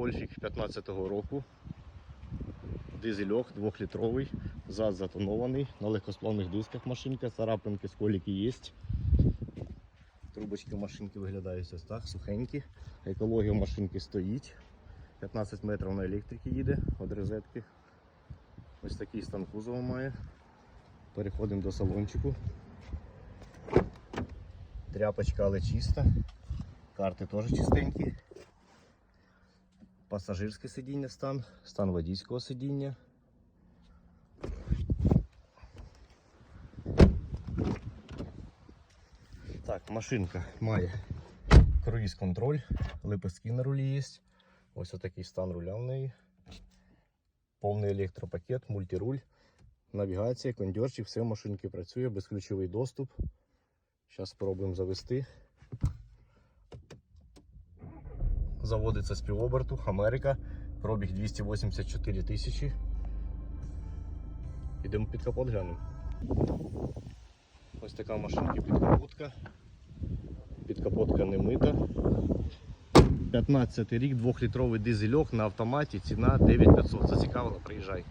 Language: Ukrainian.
гольфік 15-го року. Дизельок 2-літровий, зад затонований, на легкосплавних дисках машинка, царапинки, сколіки є. Трубочки машинки виглядають ось так, сухенькі. Екологія машинки стоїть. 15 метрів на електриці їде від розетки. Ось такий стан кузова має. Переходимо до салончику. Тряпочка, але чиста. Карти теж чистенькі. Пасажирське сидіння стан, стан водійського сидіння. Так, машинка має круїз контроль, лепестки на рулі є. Ось отакий стан руля в неї. Повний електропакет, мультируль, навігація, кондьорчик, все в машинки працює, безключовий доступ. Зараз спробуємо завести. Заводиться з півоберту, Америка, пробіг 284 тисячі. Ідемо під капот глянемо. Ось така машинка підкапотка. Підкапотка не мита. 15 рік, 2-літровий дизельок на автоматі, ціна 9500. Зацікавило, приїжджай.